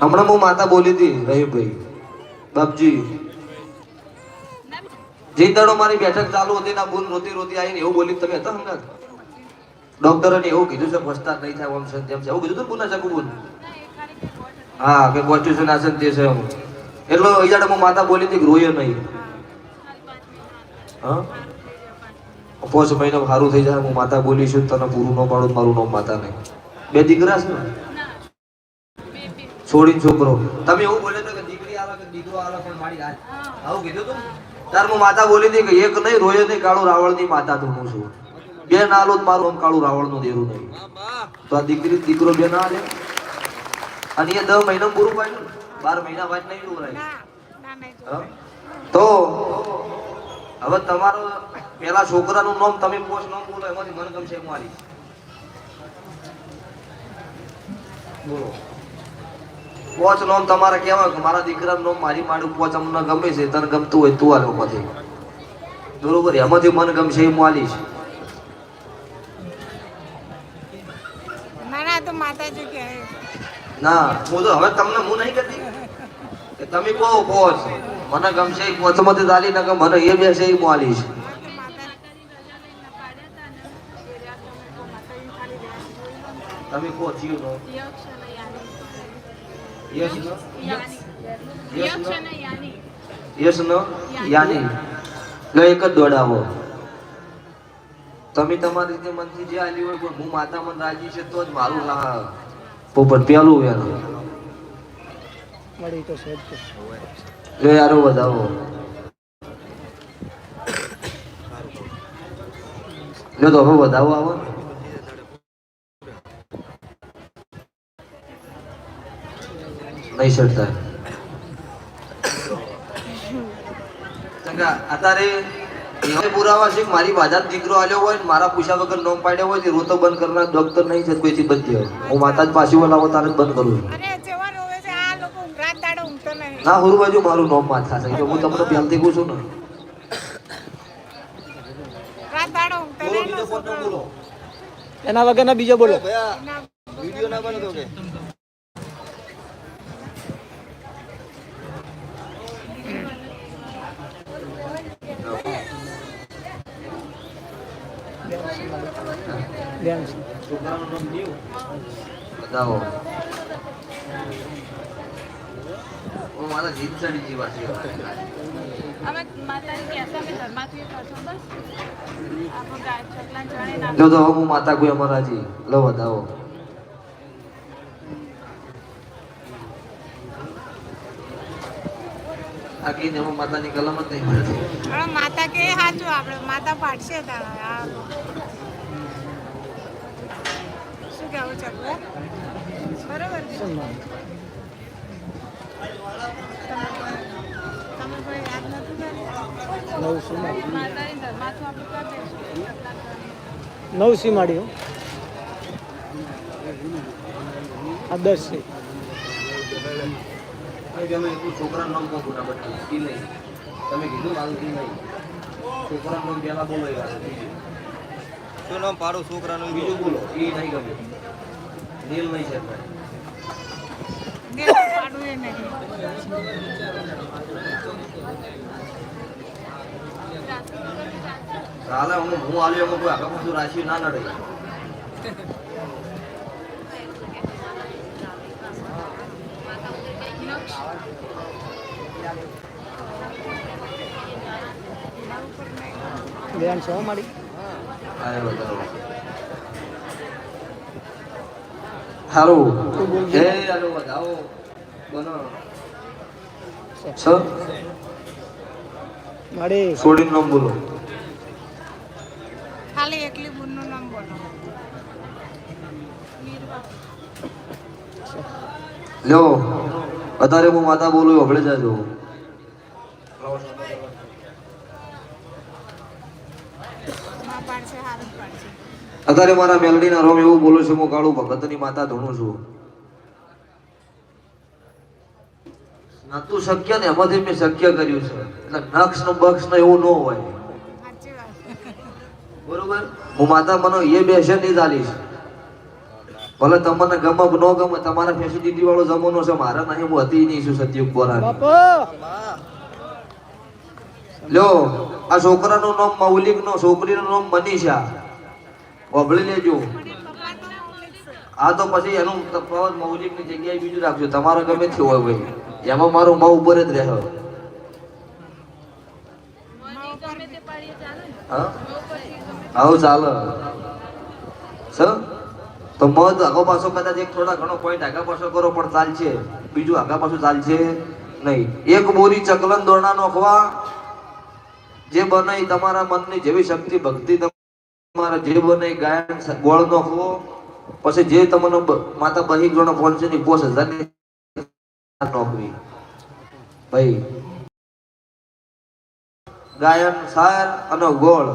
હમણાં હું માતા બોલી હતી રહીભાઈ બાપજી. જે દાડો મારી બેઠક ચાલુ હતી ના બોલ રોતી રોતી આવીને એવું બોલી, તમે હતા હમણાં? ડોક્ટરે એવું કીધું છે ફસતા નહીં થાય છે તેમ છે. એવું કીધું તું પુના શકું બોલ. હા, કે કોન્સ્ટિટ્યુશન આસન તે છે એટલો ઈજાડે હું માતા બોલી હતી રોયો નહીં. હા? પોચ મહિનો સારું થઈ જાય, હું માતા બોલીશું તને પૂરું ન પાડું મારું નામ માતા નહીં બે દીકરા છે ને? છોડીને છોકરો. તમે એવું બોલે તો કે દીકરી આવે કે દીકરો આવે પણ મારી હાથ આવું કીધું તું તાર હું માતા બોલી હતી કે એક નહીં રોયો નહીં કાળું રાવણની માતા હું છું. બે ના લો તો મારું આમ કાળું રાવણનું દેરું નહીં. તો આ દીકરી દીકરો બે ના લે અને એ દસ મહિના પૂરું પાડ્યું બાર મહિના બાદ નહીં ડોરાય? તો હવે તમારો પેલા છોકરાનું નામ તમે પોસ્ટ નામ બોલો એમાંથી મને ગમશે મારી બોલો. પોચ નોમ તમારે કહેવાય કે મારા દીકરાનું નોમ મારી માડું પોચ અમને ગમે છે તને ગમતું હોય તું આલો પછી બરોબર એમાંથી મને ગમશે એ હું આલીશ. ના ના તો માતાજી કહે. ના હું તો હવે તમને હું નહીં કહેતી. કે તમે કહો પોચ. મને ગમશે એ પોચમાંથી દાલી આલી મને એ બેસે એ હું આલીશ. તમે કહો જીવ નો યસ નો? Yes no? યાની. લો એક જ દોડાવો. તમે તમારી રીતે મનથી જે આલી હોય પણ હું માતા મન રાજી છે તો જ મારું હા પોપટ પેલું મળી તો જ યારો વધાવો. લો તો હવે વધાવો આવો ને. નહીં ચડતા અત્યારે એવા પુરાવા છે મારી બાજાર દીકરો આલ્યો હોય ને મારા પૂછ્યા વગર નોમ પાડ્યો હોય તે રોતો બંધ કરનાર ડોક્ટર નહીં છે કોઈથી બંધ હોય હું માતા જ પાછી બોલાવો તારે બંધ કરું છું. અરે જેવા રોવે છે આ લોકો ઊંઘરાત દાડો ઊંઘતો નહીં. ના હુરુ બાજુ મારું નોમ માથા છે. હું તમને પહેલથી કહું છું ને. એના વગર ના બીજો બોલો. એના વગરના બીજો બોલો. ના બનતો કે ધ્યાન છે. છોકરાનું નામ દીવ બતાવો. મારા જીત ચડી જીવા છે. જો તો હું માતા કોઈ અમારા જી. લો બતાવો. આ કઈ માતાની કલમ જ નહીં હવે માતા કે સાચું આપણે માતા પાડશે તારા આ શું કહેવું ચકલા બરોબર છે? સન્માન. તમે કોઈ યાદ નથી કર્યું નવ સીમાડી માતાજી ધર્માથી આપણે કરી દઈશું છકલા ચણે નવ સીમાડીઓ આ દસ છે. તમે છોકરાનું નામ કહું ખોટા બધી તમે કીધું મારું નહીં. છોકરાનું નામ પહેલા બોલો એ વાત બીજું શું નામ? પાડો છોકરાનું બીજું બોલો. એ નહીં ગમે દિલ નહીં છે ચાલે હું હું આલ્યો હું કોઈ આગળ પાછું રાશિ ના નડે. બેન છે મારી? બોલ હે આલો વધાવો. બનો. છ? મારી. છોડીને નામ બોલો. ખાલી એકલી બુનનું નામ બોલો. લ્યો અત્યારે હું માતા બોલું હબળે જાજો અત્યારે મારા મેલડીના રોમ એવું બોલું છું હું કાળું ભગતની માતા ધૂણું છું. નતું શક્ય ને એમાંથી મેં શક્ય કર્યું છે. એટલે નક્ષ નો બક્ષ નો એવું ન હોય. બરોબર? હું માતા મને એ બેસે નહીં ચાલીશ. ભલે તમને ગમે ન ગમે તમારા ફેસિલિટી વાળો જમાનો છે મારા નહીં હું હતી નહીં છું સતયુગ બોરા લ્યો આ છોકરાનું નામ મૌલિક નો, છોકરીનું નામ મનીષા. ઓભળી લેજો. આ તો પછી એનું તફાવત મૌલિકની જગ્યાએ બીજું રાખજો. તમારો ગમે તે હોય ભાઈ. એમાં મારું મા ઉપર જ રહે. ને હા, ચાલો. સર, તો મત આગો પાછો કદાચ એક થોડા ઘણો પોઈન્ટ આગા પાછો કરો, પણ ચાલશે. બીજું આગા પાછું ચાલશે નહીં. એક બોરી ચકલન દોરણા નોખવા. જે બને એ તમારા મનની જેવી શક્તિ, ભક્તિ તમારા જે બને ઈ ગાયન ગોળ હો પછી જે તમને માતા બહી ગણો પહોંચે ની પોસ હજારની નોકરી. ભાઈ, ગાયન સાર અને ગોળ.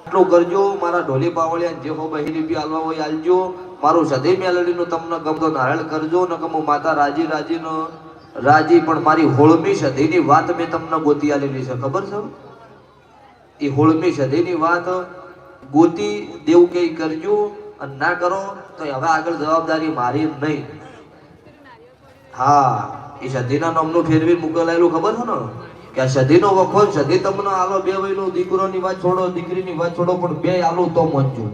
આટલું કરજો, મારા ઢોલી પાવળિયા જે હો બહેરી બી આલવા હોય આલજો મારું સદૈ મેલડીનું તમને ગમતો નારાયણ કરજો ને ગમો માતા રાજી રાજી નો રાજી, પણ મારી હોળમી સદૈની વાત મેં તમને ગોતી આલેલી છે. ખબર છે? એ હોળમી સદૈની વાત, ગોતી દેવું કંઈ કરજો અને ના કરો, તો હવે આગળ જવાબદારી મારી નહીં. હા, એ સદીના નામનું ફેરવી મોકલાયેલું ખબર છે ને? કે આ સદીનો વખો સદી તમને આલો બે વયનો દીકરોની વાત છોડો, દીકરીની વાત છોડો, પણ બે આલો તો મોંચજો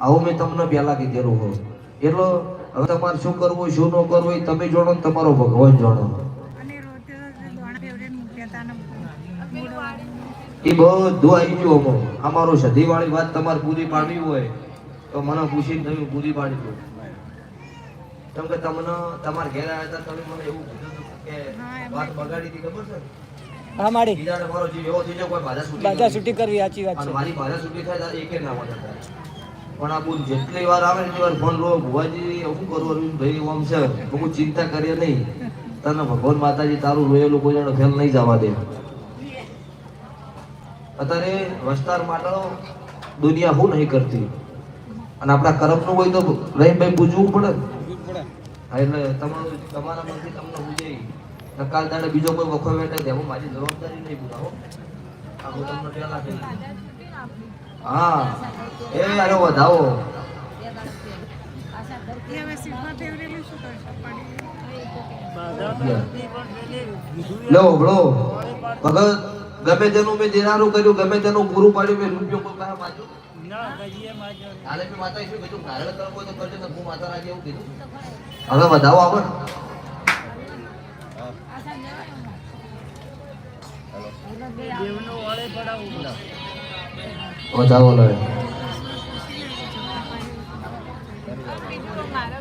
આવું મેં તમને પહેલા કીધેલું હોય. એટલો હવે તમારે શું કરવું, શું ન કરવું એ તમે જાણો તમારો ભગવાન જાણો અને રોજ દોણા ફેવરેટ મૂક્યા હતા ને પેલું વાળી એ બધું આવી ગયું અમો અમારો સદી વાળી વાત તમારે પૂરી પાડવી હોય તો મને પૂછીને તમે પૂરી પાડી દો. કેમ કે તમને તમારા ઘેર આવ્યા હતા તમે મને એવું કીધું કે વાત બગાડી હતી ખબર છે? હા બીજાને મારો જીવ એવો થઈ જાય કોઈ બાધા છૂટી બાજા છૂટી કરવી સાચી વાત છે. મારી બાધા છૂટી થાય ત્યારે એકે ના મળે પણ આ બોલ જેટલી વાર આવે ને એટલી વાર ફોન રો ભુવાજી શું કરું અરવિંદ ભાઈ છે. હું ચિંતા કરીએ નહીં. તને ભગવાન માતાજી તારું રોયેલું કોઈ જણ ફેલ નહીં જવા દે. અત્યારે વસ્તાર માટે દુનિયા હું નહીં કરતી. અને આપણા કરમનું હોય તો રહી ભાઈ પૂજવું પડે. હા, એટલે તમારું તમારા મનથી તમને પૂજાય નકાલ દાડે બીજો કોઈ વખો બેઠે તેમાં મારી જવાબદારી નહીં પૂરાવો. આ હું તમને પહેલા હા એ અરે વધાવો. લો. બ્રો ભગત ગમે તેનું મેં દેનારું કર્યું ગમે તેનું પૂરું પાડ્યું મેં રૂપિયો કોઈ પાસે માંગ્યો હાલે મેં માતા કીધું? કરવો તો કરજો હું માતા રાજી એવું કીધું. હવે વધાવો આવે વધાવો લે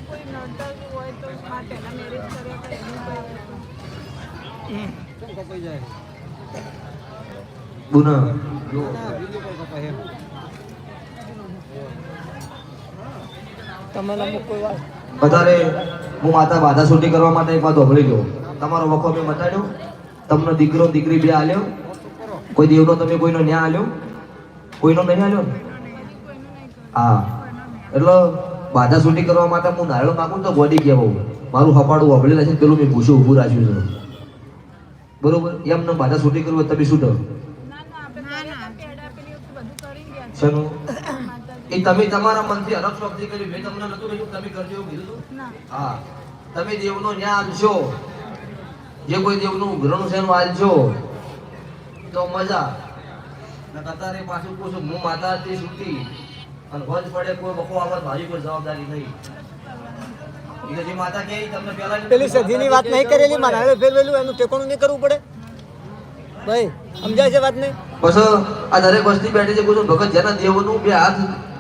કોઈ નડતર વાત? વધારે હું માતા બાધા છૂટી કરવા માટે એક વાત હોભળી લો તમારો વખો મેં બતાડ્યો. તમને દીકરો દીકરી બે આલ્યો. કોઈ દેવનો તમે કોઈનો ન્યા આલ્યો? કોઈનો નહીં આલ્યો હા. એટલે બાધા છૂટી કરવા માટે હું નારળ માગું તો ગોડી કહેવું મારું હપાડું હોભળી છે પેલું મેં ભૂસું ઊભું રાખ્યું છે. બરોબર? એમ ને બાધા છૂટી કરવું તમે શું ના ના આપણે કર્યા હતા પેડા પેલી વખતે બધું માતાજી એ તમે તમારા મનથી અરબ શબ્દી કરી મેં તમને નતું કહ્યું તમે કરજો એવું કીધું હા. તમે દેવનો ન્યાય આલશો જે કોઈ દેવનું ગ્રહણ છે એનું આલશો તો મજા. ને કતારે પાછું પૂછું હું માતા હતી સુતી અને વંજ પડે કોઈ બકો આવત ભાજી કોઈ જવાબદારી નહીં. જે માતા કહે તમને પહેલા પેલી સધીની વાત નહીં કરેલી મારા ફેરવેલું એનું ટેકોણું નહીં કરવું પડે. ભાઈ સમજાય છે વાત નહીં બસ આ દરેક વસ્તી બેઠી છે કોઈ ભગત જેના દેવનું બે હાથ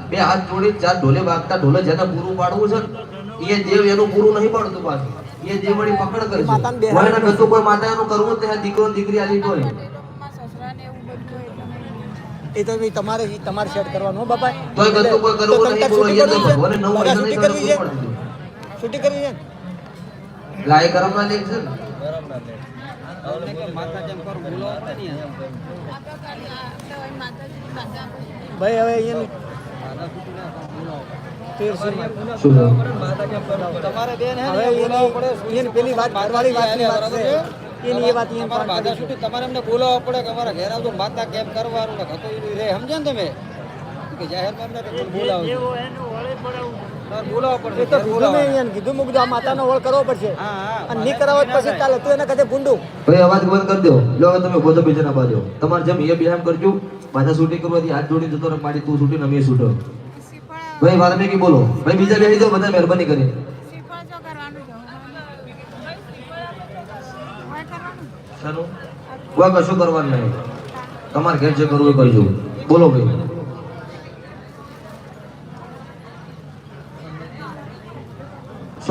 બે હાથ જોડી ચાર ઢોલે વાગતા ઢોલે જેને પૂરું પાડવું છે એ દેવ એનું પૂરું નહીં પાડતું પાછું. એ દેવ વળી પકડ કરશે માતાને બે હોય ને કશું કોઈ માતા એનું કરવું ત્યાં દીકરો દીકરી આલી હોય. એ તો તમારે તમારે સેટ કરવાનું બાપા. કોઈ કરવું નહીં બોલો છે? ભગવાને નવ બાધા નહીં કરવી છે. છૂટી કરવી છે. લાય કરમ ના લેખ છે ને? આપણે ભાઈ હવે અહીંયા પેલી વાત ઘરવાળી વાત એની એ વાત તમારે બાધા છૂટી તમારે એમને બોલાવવા પડે કે અમારા ઘેર આવજો માતા કેમ કરવાનું ને ખતો રે સમજે ને તમે? કે જાહેરમાં બોલાવો એ તો ભૂલું મેં અહીંયા કીધું મૂકજો આ માતાનો ઓળ કરવો પડશે. હા હા અને નહીં કરાવો પછી ચાલે તું એના કદે ભૂંડું. ભાઈ અવાજ બંધ કરી દો. લો હવે તમે બોધો બીજાના બાજુ તમારે જેમ એ બી કરજો પાછા શૂટિંગ કરવાથી હાથ જોડી જતો રહે તું શૂટિંગ અમે શૂટર ભાઈ વાલ્મીકી બોલો. ભાઈ બીજા બેસી દો બધા મહેરબાની કરી. કોઈ કશું કરવાનું નહીં તમારે ઘેર જે કરવું એ કરજો. બોલો ભાઈ.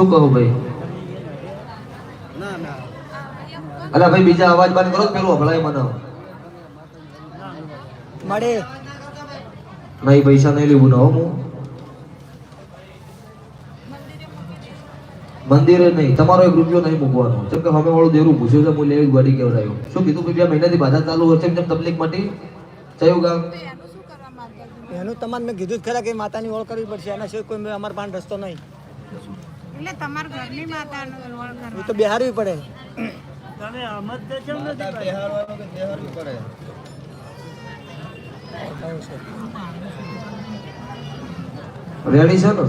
શું કહું ભાઈ? ના ના. અલા ભાઈ બીજા અવાજ બંધ કરો પેલું હભળાય મને. મળે. નહીં પૈસા નહીં લેવું ના હો હું. મંદિરે નહીં તમારો એક રૂપિયો નહીં મૂકવાનો. જેમ કે અમે વાળું દેરું પૂછ્યું છે હું લેવી ગાડી કેવડાયો શું કીધું કે બે મહિનાથી બાધા ચાલુ હશે એમ જેમ તકલીફ મટી? થયું ગામ એનું તમારે મેં કીધું જ ખરા કે માતાની ઓળ કરવી પડશે એના સિવાય કોઈ અમારા પાસે રસ્તો નહીં. એટલે તમારા ઘરની માતાનું રોળ કરવા. તો બિહારવી પડે. માતા બેહારવાનું કે બેહારવું પડે? રેડી છે ને?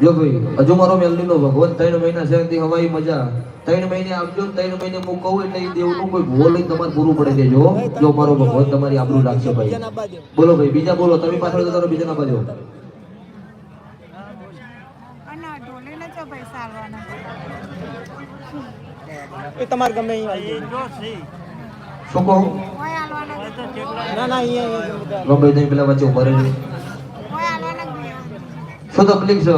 જો ભાઈ હજુ મારો મેલડીનો ભગવાન ત્રણ મહિના છે તે હવાઈ મજા. ત્રણ મહિને આપજો ને ત્રણ મહિને હું કહું એટલે એ દેવનું કોઈ ભૂલ લઈને તમારે પૂરું પડી દેજો. હો. જો મારો ભગવાન તમારી આબરૂ રાખશે ભાઈ. બોલો ભાઈ બીજા બોલો તમે પાછળ જતા બીજા ના બાજુ અને ઢોલીને જો પૈસા આલવાના એ તમારે ગમે અહીં શું કહું? ના ના અહીંયા લો ભાઈ પેલા વચ્ચે ઊભા નહીં. શું તકલીફ છે?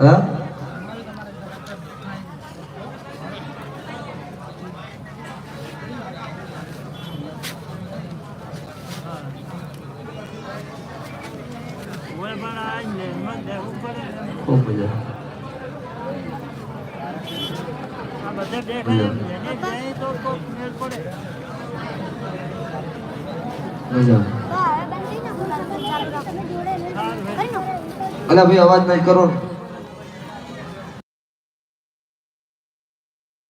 હા? ખૂબ મજા. મજા અલા ભાઈ અવાજ નહીં કરો.